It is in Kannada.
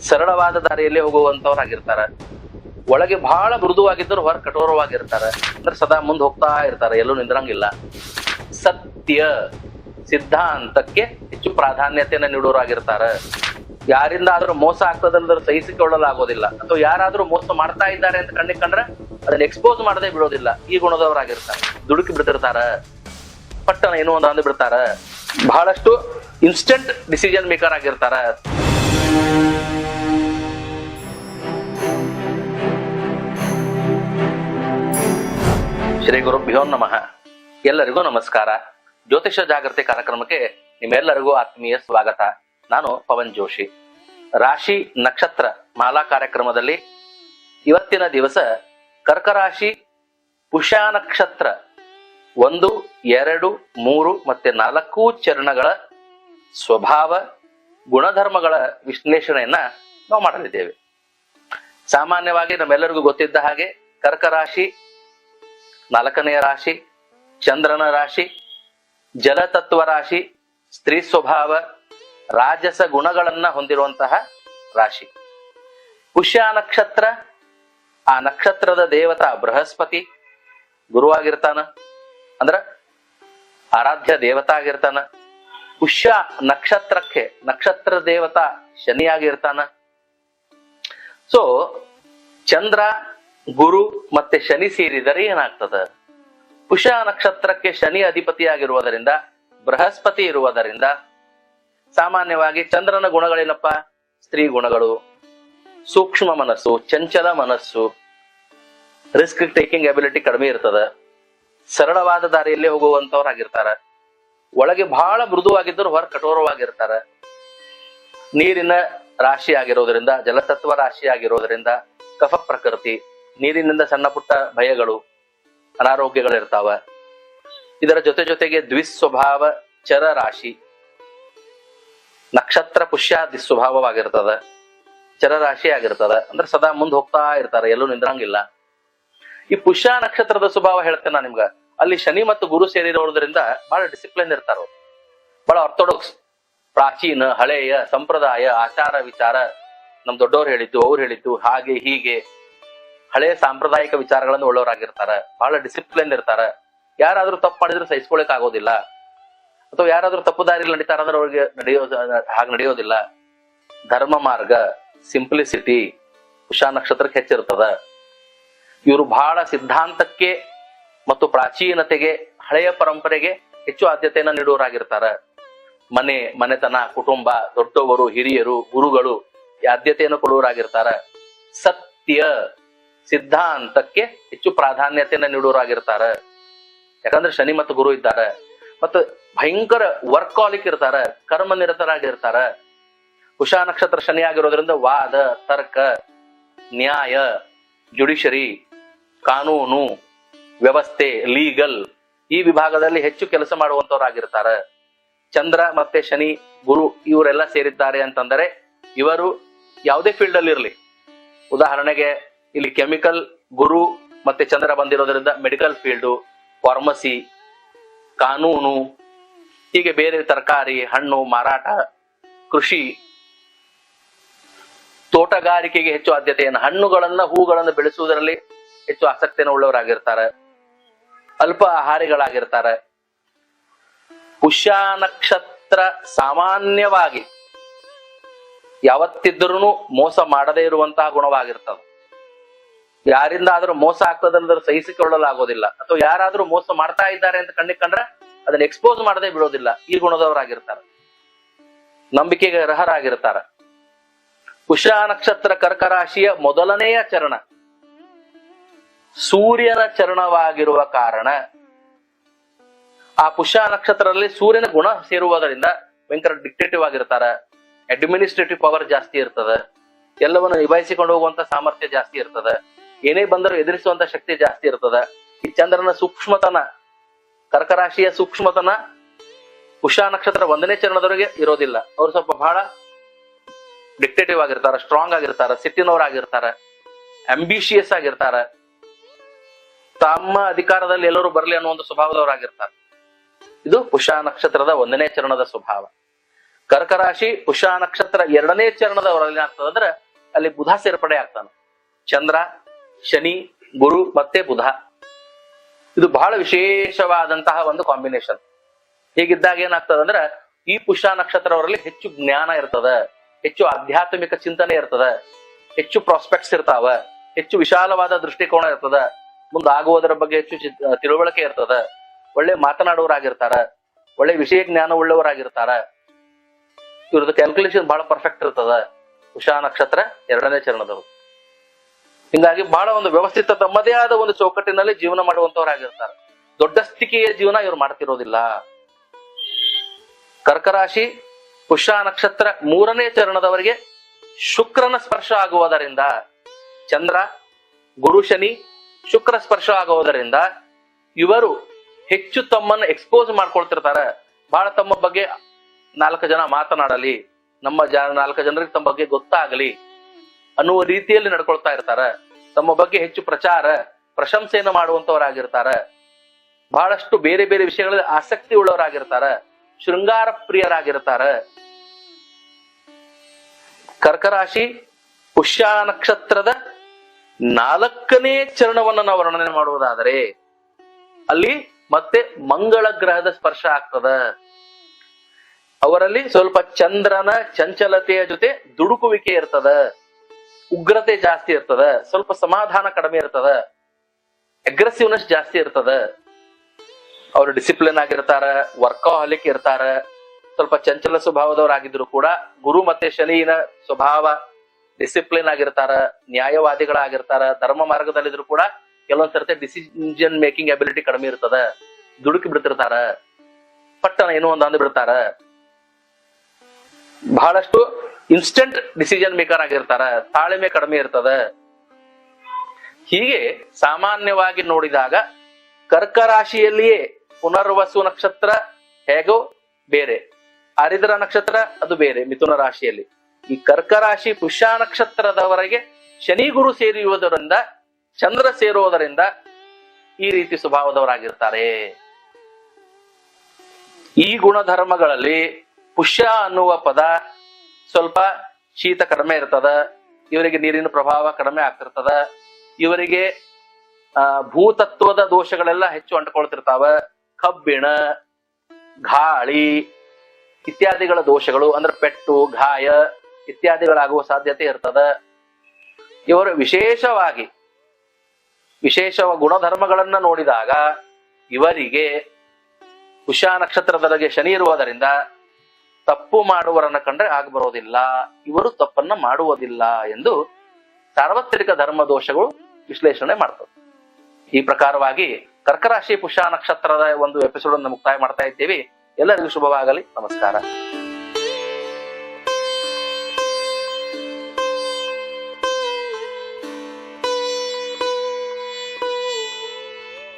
ಸರಳವಾದ ದಾರಿಯಲ್ಲಿ ಹೋಗುವಂತವ್ರಾಗಿರ್ತಾರ. ಒಳಗೆ ಬಹಳ ಮೃದುವಾಗಿದ್ದರು ಹೊರ ಕಠೋರವಾಗಿರ್ತಾರ. ಅಂದ್ರೆ ಸದಾ ಮುಂದೆ ಹೋಗ್ತಾ ಇರ್ತಾರೆ, ಎಲ್ಲೂ ನಿಂದ್ರಂಗಿಲ್ಲ. ಸತ್ಯ, ಸಿದ್ಧಾಂತಕ್ಕೆ ಹೆಚ್ಚು ಪ್ರಾಧಾನ್ಯತೆಯನ್ನು ನೀಡೋರಾಗಿರ್ತಾರ. ಯಾರಿಂದ ಆದ್ರೂ ಮೋಸ ಆಗ್ತದಂದ್ರೆ ಸಹಿಸಿಕೊಳ್ಳಲಾಗೋದಿಲ್ಲ. ಅಥವಾ ಯಾರಾದ್ರೂ ಮೋಸ ಮಾಡ್ತಾ ಇದ್ದಾರೆ ಅಂತ ಕಣ್ಣಿಗೆ ಕಂಡ್ರೆ ಅದನ್ನ ಎಕ್ಸ್ಪೋಸ್ ಮಾಡದೆ ಬಿಡೋದಿಲ್ಲ. ಈ ಗುಣದವರಾಗಿರ್ತಾರೆ. ದುಡುಕಿ ಬಿಡ್ತಿರ್ತಾರ. ಪಟ್ಟಣ ಏನೋ ಒಂದು ಅಂದು ಬಿಡ್ತಾರ ಬಹಳಷ್ಟು ಇನ್ಸ್ಟೆಂಟ್ ಡಿಸಿಷನ್ ಮೇಕರ್ ಆಗಿರ್ತಾರ. ಶ್ರೀ ಗುರುಭ್ಯೋ ನಮಃ. ಎಲ್ಲರಿಗೂ ನಮಸ್ಕಾರ. ಜ್ಯೋತಿಷ ಜಾಗೃತಿ ಕಾರ್ಯಕ್ರಮಕ್ಕೆ ನಿಮ್ಮೆಲ್ಲರಿಗೂ ಆತ್ಮೀಯ ಸ್ವಾಗತ. ನಾನು ಪವನ್ ಜೋಶಿ. ರಾಶಿ ನಕ್ಷತ್ರ ಮಾಲಾ ಕಾರ್ಯಕ್ರಮದಲ್ಲಿ ಇವತ್ತಿನ ದಿವಸ ಕರ್ಕರಾಶಿ ಪುಷಾ ನಕ್ಷತ್ರ ಒಂದು, ಎರಡು, ಮೂರು ಮತ್ತೆ ನಾಲ್ಕು ಚರಣಗಳ ಸ್ವಭಾವ, ಗುಣಧರ್ಮಗಳ ವಿಶ್ಲೇಷಣೆಯನ್ನ ನಾವು ಮಾಡಲಿದ್ದೇವೆ. ಸಾಮಾನ್ಯವಾಗಿ ನಮ್ಮೆಲ್ಲರಿಗೂ ಗೊತ್ತಿದ್ದ ಹಾಗೆ ಕರ್ಕರಾಶಿ ನಾಲ್ಕನೆಯ ರಾಶಿ, ಚಂದ್ರನ ರಾಶಿ, ಜಲತತ್ವ ರಾಶಿ, ಸ್ತ್ರೀ ಸ್ವಭಾವ, ರಾಜಸ ಗುಣಗಳನ್ನ ಹೊಂದಿರುವಂತಹ ರಾಶಿ. ಪುಷ್ಯ ನಕ್ಷತ್ರ, ಆ ನಕ್ಷತ್ರದ ದೇವತಾ ಬೃಹಸ್ಪತಿ ಗುರುವಾಗಿರ್ತಾನ ಅಂದ್ರ ಆರಾಧ್ಯ ದೇವತಾ ಆಗಿರ್ತಾನ. ಪುಷ್ಯ ನಕ್ಷತ್ರಕ್ಕೆ ನಕ್ಷತ್ರ ದೇವತಾ ಶನಿಯಾಗಿರ್ತಾನ ಸೊ ಚಂದ್ರ ಗುರು ಮತ್ತೆ ಶನಿ ಸೇರಿದರೆ ಏನಾಗ್ತದ? ಪುಷ ನಕ್ಷತ್ರಕ್ಕೆ ಶನಿ ಅಧಿಪತಿಯಾಗಿರುವುದರಿಂದ, ಬೃಹಸ್ಪತಿ ಇರುವುದರಿಂದ, ಸಾಮಾನ್ಯವಾಗಿ ಚಂದ್ರನ ಗುಣಗಳೇನಪ್ಪ? ಸ್ತ್ರೀ ಗುಣಗಳು, ಸೂಕ್ಷ್ಮ ಮನಸ್ಸು, ಚಂಚಲ ಮನಸ್ಸು ರಿಸ್ಕ್ ಟೇಕಿಂಗ್ ಅಬಿಲಿಟಿ ಕಡಿಮೆ ಇರ್ತದ. ಸರಳವಾದ ದಾರಿಯಲ್ಲಿ ಹೋಗುವಂತವ್ರಾಗಿರ್ತಾರ. ಒಳಗೆ ಬಹಳ ಮೃದುವಾಗಿದ್ದರೂ ಹೊರ ಕಠೋರವಾಗಿರ್ತಾರ. ನೀರಿನ ರಾಶಿ ಆಗಿರೋದ್ರಿಂದ ಜಲತತ್ವ ರಾಶಿ ಆಗಿರೋದ್ರಿಂದ ಕಫ ಪ್ರಕೃತಿ ನೀರಿನಿಂದ ಸಣ್ಣ ಪುಟ್ಟ ಭಯಗಳು, ಅನಾರೋಗ್ಯಗಳಿರ್ತಾವ. ಇದರ ಜೊತೆ ಜೊತೆಗೆ ದ್ವಿಸ್ವಭಾವ ಚರ ರಾಶಿ. ನಕ್ಷತ್ರ ಪುಷ್ಯ ಸ್ವಭಾವವಾಗಿರ್ತದ ಚರ ರಾಶಿ ಆಗಿರ್ತದ, ಅಂದ್ರೆ ಸದಾ ಮುಂದೆ ಹೋಗ್ತಾ ಇರ್ತಾರೆ, ಎಲ್ಲೂ ನಿಂದ್ರಂಗಿಲ್ಲ. ಈ ಪುಷ್ಯ ನಕ್ಷತ್ರದ ಸ್ವಭಾವ ಹೇಳ್ತೇನೆ ನಾನು ನಿಮ್ಗ. ಅಲ್ಲಿ ಶನಿ ಮತ್ತು ಗುರು ಸೇರಿರೋದ್ರಿಂದ ಬಹಳ ಡಿಸಿಪ್ಲಿನ್ ಇರ್ತಾರ. ಬಹಳ ಆರ್ಥೋಡಾಕ್ಸ್ ಪ್ರಾಚೀನ, ಹಳೆಯ ಸಂಪ್ರದಾಯ, ಆಚಾರ ವಿಚಾರ ನಮ್ ದೊಡ್ಡವ್ರು ಹೇಳಿದ್ದು, ಅವ್ರು ಹೇಳಿದ್ದು, ಹಾಗೆ ಹೀಗೆ. ಹಳೆಯ ಸಾಂಪ್ರದಾಯಿಕ ವಿಚಾರಗಳನ್ನು ಉಳ್ಳವರಾಗಿರ್ತಾರ. ಬಹಳ ಡಿಸಿಪ್ಲಿನ್ ಇರ್ತಾರ. ಯಾರಾದ್ರೂ ತಪ್ಪು ಮಾಡಿದ್ರೆ ಸಹಿಸ್ಕೊಳಕ್ ಆಗೋದಿಲ್ಲ. ಅಥವಾ ಯಾರಾದ್ರೂ ತಪ್ಪು ದಾರಿಲಿ ನಡೀತಾರ ಅಂದ್ರೆ ಅವ್ರಿಗೆ ನಡೆಯೋ ಹಾಗೆ ನಡೆಯೋದಿಲ್ಲ. ಧರ್ಮ ಮಾರ್ಗ ಸಿಂಪ್ಲಿಸಿಟಿ ಉಷಾ ನಕ್ಷತ್ರಕ್ಕೆ ಹೆಚ್ಚಿರ್ತದ. ಇವರು ಬಹಳ ಸಿದ್ಧಾಂತಕ್ಕೆ ಮತ್ತು ಪ್ರಾಚೀನತೆಗೆ, ಹಳೆಯ ಪರಂಪರೆಗೆ ಹೆಚ್ಚು ಆದ್ಯತೆಯನ್ನ ನೀಡುವರಾಗಿರ್ತಾರ ಮನೆ, ಮನೆತನ, ಕುಟುಂಬ, ದೊಡ್ಡವರು, ಹಿರಿಯರು, ಗುರುಗಳು ಆದ್ಯತೆಯನ್ನು ಕೊಡುವರಾಗಿರ್ತಾರ ಸತ್ಯ ಸಿದ್ಧಾಂತಕ್ಕೆ ಹೆಚ್ಚು ಪ್ರಾಧಾನ್ಯತೆಯನ್ನ ನೀಡೋರಾಗಿರ್ತಾರ. ಯಾಕಂದ್ರೆ ಶನಿ ಮತ್ತು ಗುರು ಇದ್ದಾರೆ. ಮತ್ತು ಭಯಂಕರ ವರ್ಕಾಲಿಕ್ ಇರ್ತಾರ, ಕರ್ಮ ನಿರತರಾಗಿರ್ತಾರ. ಉಷಾ ನಕ್ಷತ್ರ ಶನಿ ಆಗಿರೋದ್ರಿಂದ ವಾದ, ತರ್ಕ, ನ್ಯಾಯ ಜುಡಿಷರಿ ಕಾನೂನು, ವ್ಯವಸ್ಥೆ, ಲೀಗಲ್ ಈ ವಿಭಾಗದಲ್ಲಿ ಹೆಚ್ಚು ಕೆಲಸ ಮಾಡುವಂತವರಾಗಿರ್ತಾರ. ಚಂದ್ರ ಮತ್ತೆ ಶನಿ, ಗುರು ಇವರೆಲ್ಲ ಸೇರಿದ್ದಾರೆ ಅಂತಂದರೆ ಇವರು ಯಾವುದೇ ಫೀಲ್ಡ್ ಅಲ್ಲಿ ಇರಲಿ ಉದಾಹರಣೆಗೆ ಇಲ್ಲಿ ಕೆಮಿಕಲ್ ಗುರು ಮತ್ತೆ ಚಂದ್ರ ಬಂದಿರೋದ್ರಿಂದ ಮೆಡಿಕಲ್ ಫೀಲ್ಡು, ಫಾರ್ಮಸಿ, ಕಾನೂನು, ಹೀಗೆ ಬೇರೆ ತರಕಾರಿ, ಹಣ್ಣು, ಮಾರಾಟ, ಕೃಷಿ, ತೋಟಗಾರಿಕೆಗೆ ಹೆಚ್ಚು ಆದ್ಯತೆಯನ್ನು, ಹಣ್ಣುಗಳನ್ನ, ಹೂಗಳನ್ನು ಬೆಳೆಸುವುದರಲ್ಲಿ ಹೆಚ್ಚು ಆಸಕ್ತಿಯನ್ನು ಉಳ್ಳವರಾಗಿರ್ತಾರೆ. ಅಲ್ಪ ಆಹಾರಿಗಳಾಗಿರ್ತಾರೆ. ಪುಷ್ಯ ನಕ್ಷತ್ರ ಸಾಮಾನ್ಯವಾಗಿ ಯಾವತ್ತಿದ್ದರೂ ಮೋಸ ಮಾಡದೇ ಇರುವಂತಹ ಗುಣವಾಗಿರ್ತದೆ ಯಾರಿಂದ ಆದ್ರೂ ಮೋಸ ಆಗ್ತದಂದ್ರೆ ಸಹಿಸಿಕೊಳ್ಳಲಾಗೋದಿಲ್ಲ. ಅಥವಾ ಯಾರಾದ್ರೂ ಮೋಸ ಮಾಡ್ತಾ ಇದ್ದಾರೆ ಅಂತ ಕಣ್ಣಿಗೆ ಅದನ್ನ ಎಕ್ಸ್ಪೋಸ್ ಮಾಡದೆ ಬಿಡೋದಿಲ್ಲ. ಈ ಗುಣದವರಾಗಿರ್ತಾರೆ. ನಂಬಿಕೆಗೆ ಅರ್ಹರಾಗಿರ್ತಾರೆ. ಪುಷಾ ನಕ್ಷತ್ರ ಕರ್ಕ ರಾಶಿಯ ಮೊದಲನೆಯ ಚರಣ. ಸೂರ್ಯನ ಚರಣವಾಗಿರುವ ಕಾರಣ. ಆ ಪುಷ್ಯ ನಕ್ಷತ್ರದಲ್ಲಿ ಸೂರ್ಯನ ಗುಣ ಸೇರುವುದರಿಂದ ಭಯಂಕರ ಡಿಕ್ಟೇಟಿವ್ ಆಗಿರ್ತಾರ. ಅಡ್ಮಿನಿಸ್ಟ್ರೇಟಿವ್ ಪವರ್ ಜಾಸ್ತಿ ಇರ್ತದ. ಎಲ್ಲವನ್ನು ನಿಭಾಯಿಸಿಕೊಂಡು ಹೋಗುವಂತ ಸಾಮರ್ಥ್ಯ ಜಾಸ್ತಿ ಇರ್ತದ. ಏನೇ ಬಂದರೂ ಎದುರಿಸುವಂತ ಶಕ್ತಿ ಜಾಸ್ತಿ ಇರ್ತದ. ಈ ಚಂದ್ರನ ಸೂಕ್ಷ್ಮತನ, ಕರ್ಕರಾಶಿಯ ಸೂಕ್ಷ್ಮತನ, ಉಷಾ ನಕ್ಷತ್ರ ಒಂದನೇ ಚರಣದವರೆಗೆ ಇರೋದಿಲ್ಲ. ಅವ್ರು ಸ್ವಲ್ಪ ಬಹಳ ಡಿಕ್ಟೇಟಿವ್ ಆಗಿರ್ತಾರ ಸ್ಟ್ರಾಂಗ್ ಆಗಿರ್ತಾರ ಸಿಟ್ಟಿನವರಾಗಿರ್ತಾರ ಅಂಬಿಷಿಯಸ್ ಆಗಿರ್ತಾರ. ತಮ್ಮ ಅಧಿಕಾರದಲ್ಲಿ ಎಲ್ಲರೂ ಬರಲಿ ಅನ್ನೋ ಒಂದು ಸ್ವಭಾವದವರಾಗಿರ್ತಾರೆ ಇದು ಉಷಾ ನಕ್ಷತ್ರದ ಒಂದನೇ ಚರಣದ ಸ್ವಭಾವ. ಕರ್ಕ ರಾಶಿ ಪುಷ್ಯ ನಕ್ಷತ್ರ ಎರಡನೇ ಚರಣದವರಲ್ಲಿ ಆಗ್ತದಂದ್ರೆ ಅಲ್ಲಿ ಬುಧ ಸೇರ್ಪಡೆ ಆಗ್ತಾನೆ. ಚಂದ್ರ ಶನಿ, ಗುರು ಮತ್ತೆ ಬುಧ. ಇದು ಬಹಳ ವಿಶೇಷವಾದಂತಹ ಒಂದು ಕಾಂಬಿನೇಷನ್ ಹೀಗಿದ್ದಾಗ ಏನಾಗ್ತದೆ ಅಂದ್ರೆ, ಈ ಪುಷ್ಯ ನಕ್ಷತ್ರವರಲ್ಲಿ ಹೆಚ್ಚು ಜ್ಞಾನ ಇರ್ತದ, ಹೆಚ್ಚು ಆಧ್ಯಾತ್ಮಿಕ ಚಿಂತನೆ ಇರ್ತದ, ಹೆಚ್ಚು ಪ್ರಾಸ್ಪೆಕ್ಟ್ಸ್ ಇರ್ತಾವ, ಹೆಚ್ಚು ವಿಶಾಲವಾದ ದೃಷ್ಟಿಕೋನ ಇರ್ತದ, ಮುಂದಾಗುವುದರ ಬಗ್ಗೆ ಹೆಚ್ಚು ತಿಳುವಳಿಕೆ ಇರ್ತದ, ಒಳ್ಳೆ ಮಾತನಾಡುವರಾಗಿರ್ತಾರ ಒಳ್ಳೆ ವಿಷಯ ಜ್ಞಾನ ಉಳ್ಳವರಾಗಿರ್ತಾರ. ಇವ್ರದ್ದು ಕ್ಯಾಲ್ಕುಲೇಷನ್ ಬಹಳ ಪರ್ಫೆಕ್ಟ್ ಇರ್ತದ. ಉಷಾ ನಕ್ಷತ್ರ ಎರಡನೇ ಚರಣದವರು. ಹಿಂಗಾಗಿ ಬಹಳ ಒಂದು ವ್ಯವಸ್ಥಿತ ತಮ್ಮದೇ ಆದ ಒಂದು ಚೌಕಟ್ಟಿನಲ್ಲಿ ಜೀವನ ಮಾಡುವಂತವರಾಗಿರ್ತಾರೆ. ದೊಡ್ಡ ಸ್ಥಿತಿಯ ಜೀವನ ಇವ್ರು ಮಾಡ್ತಿರೋದಿಲ್ಲ. ಕರ್ಕರಾಶಿ, ಪುಷ್ಯ ನಕ್ಷತ್ರ ಮೂರನೇ ಚರಣದವರಿಗೆ ಶುಕ್ರನ ಸ್ಪರ್ಶ ಆಗುವುದರಿಂದ, ಚಂದ್ರ, ಗುರು ಶನಿ, ಶುಕ್ರ ಸ್ಪರ್ಶ ಆಗುವುದರಿಂದ ಇವರು ಹೆಚ್ಚು ತಮ್ಮನ್ನ ಎಕ್ಸ್ಪೋಸ್ ಮಾಡ್ಕೊಳ್ತಿರ್ತಾರೆ. ಬಹಳ ತಮ್ಮ ಬಗ್ಗೆ ನಾಲ್ಕು ಜನ ಮಾತನಾಡಲಿ. ನಮ್ಮ ಜ ನಾಲ್ಕು ಜನರಿಗೆ ತಮ್ಮ ಬಗ್ಗೆ ಗೊತ್ತಾಗಲಿ. ಅನ್ನುವ ರೀತಿಯಲ್ಲಿ ನಡ್ಕೊಳ್ತಾ ಇರ್ತಾರ. ತಮ್ಮ ಬಗ್ಗೆ ಹೆಚ್ಚು ಪ್ರಚಾರ, ಪ್ರಶಂಸೆಯನ್ನು ಮಾಡುವಂತವರಾಗಿರ್ತಾರ. ಬಹಳಷ್ಟು ಬೇರೆ ಬೇರೆ ವಿಷಯಗಳಲ್ಲಿ ಆಸಕ್ತಿ ಉಳ್ಳವರಾಗಿರ್ತಾರ. ಶೃಂಗಾರ ಪ್ರಿಯರಾಗಿರ್ತಾರ. ಕರ್ಕರಾಶಿ, ಪುಷ್ಯ ನಕ್ಷತ್ರದ ನಾಲ್ಕನೇ ಚರಣವನ್ನು ನಾವು ವರ್ಣನೆ ಮಾಡುವುದಾದರೆ, ಅಲ್ಲಿ ಮತ್ತೆ ಮಂಗಳ ಗ್ರಹದ ಸ್ಪರ್ಶ ಆಗ್ತದ. ಅವರಲ್ಲಿ ಸ್ವಲ್ಪ ಚಂದ್ರನ ಚಂಚಲತೆಯ ಜೊತೆ ದುಡುಕುವಿಕೆ ಇರ್ತದ. ಉಗ್ರತೆ ಜಾಸ್ತಿ ಇರ್ತದ, ಸ್ವಲ್ಪ ಸಮಾಧಾನ ಕಡಿಮೆ ಇರ್ತದ ಅಗ್ರೆಸಿವ್ನೆಸ್ ಜಾಸ್ತಿ ಇರ್ತದ. ಅವರು ಡಿಸಿಪ್ಲಿನ್ ಆಗಿರ್ತಾರ ವರ್ಕಾಹಲಿಕ್ ಇರ್ತಾರ, ಸ್ವಲ್ಪ ಚಂಚಲ ಸ್ವಭಾವದವರಾಗಿದ್ರು ಕೂಡ ಗುರು ಮತ್ತೆ ಶನಿನ ಸ್ವಭಾವ ಡಿಸಿಪ್ಲಿನ್ ಆಗಿರ್ತಾರ, ನ್ಯಾಯವಾದಿಗಳಾಗಿರ್ತಾರ, ಧರ್ಮ ಮಾರ್ಗದಲ್ಲಿದ್ರು ಕೂಡ ಕೆಲವೊಂದ್ ಸರ್ತಿ ಡಿಸಿಷನ್ ಮೇಕಿಂಗ್ ಅಬಿಲಿಟಿ ಕಡಿಮೆ ಇರ್ತದ, ದುಡುಕಿ ಬಿಡ್ತಿರ್ತಾರ, ಪಟ್ಟಣ ಏನೋ ಒಂದ್ ಅಂದ್ ಬಿಡ್ತಾರ ಬಹಳಷ್ಟು ಇನ್ಸ್ಟೆಂಟ್ ಡಿಸಿಷನ್ ಮೇಕರ್ ಆಗಿರ್ತಾರ, ತಾಳ್ಮೆ ಕಡಿಮೆ ಇರ್ತದ. ಹೀಗೆ ಸಾಮಾನ್ಯವಾಗಿ ನೋಡಿದಾಗ ಕರ್ಕ ರಾಶಿಯಲ್ಲಿಯೇ ಪುನರ್ವಸು ನಕ್ಷತ್ರ ಹೇಗೋ ಬೇರೆ. ಹರಿದ್ರ ನಕ್ಷತ್ರ ಅದು ಬೇರೆ, ಮಿಥುನ ರಾಶಿಯಲ್ಲಿ. ಈ ಕರ್ಕ ರಾಶಿ ಪುಷ್ಯ ನಕ್ಷತ್ರದವರೆಗೆ ಶನಿ ಗುರು ಸೇರಿಯುವುದರಿಂದ, ಚಂದ್ರ ಸೇರುವುದರಿಂದ ಈ ರೀತಿ ಸ್ವಭಾವದವರಾಗಿರ್ತಾರೆ. ಈ ಗುಣಧರ್ಮಗಳಲ್ಲಿ ಪುಷ್ಯ ಅನ್ನುವ ಪದ ಸ್ವಲ್ಪ ಶೀತ ಕಡಿಮೆ ಇರ್ತದ, ಇವರಿಗೆ ನೀರಿನ ಪ್ರಭಾವ ಕಡಿಮೆ ಆಗ್ತಿರ್ತದ, ಇವರಿಗೆ ಭೂತತ್ವದ ದೋಷಗಳೆಲ್ಲ ಹೆಚ್ಚು ಅಂಟ್ಕೊಳ್ತಿರ್ತಾವ. ಕಬ್ಬಿಣ, ಗಾಳಿ ಇತ್ಯಾದಿಗಳ ದೋಷಗಳು, ಅಂದ್ರೆ ಪೆಟ್ಟು, ಗಾಯ ಇತ್ಯಾದಿಗಳಾಗುವ ಸಾಧ್ಯತೆ ಇರ್ತದ. ಇವರು ವಿಶೇಷವಾಗಿ ವಿಶೇಷ ಗುಣಧರ್ಮಗಳನ್ನ ನೋಡಿದಾಗ, ಇವರಿಗೆ ಉಷಾ ನಕ್ಷತ್ರದೊಳಗೆ ಶನಿ ಇರುವುದರಿಂದ ತಪ್ಪು ಮಾಡುವರನ್ನ ಕಂಡ್ರೆ ಆಗ ಬರೋದಿಲ್ಲ. ಇವರು ತಪ್ಪನ್ನ ಮಾಡುವುದಿಲ್ಲ ಎಂದು ಸಾರ್ವತ್ರಿಕ ಧರ್ಮ ದೋಷಗಳು ವಿಶ್ಲೇಷಣೆ ಮಾಡ್ತವೆ. ಈ ಪ್ರಕಾರವಾಗಿ ಕರ್ಕರಾಶಿ ಪುಷ ನಕ್ಷತ್ರದ ಒಂದು ಎಪಿಸೋಡ್ ಅನ್ನು ಮುಕ್ತಾಯ ಮಾಡ್ತಾ ಇದ್ದೀವಿ. ಎಲ್ಲರಿಗೂ ಶುಭವಾಗಲಿ. ನಮಸ್ಕಾರ.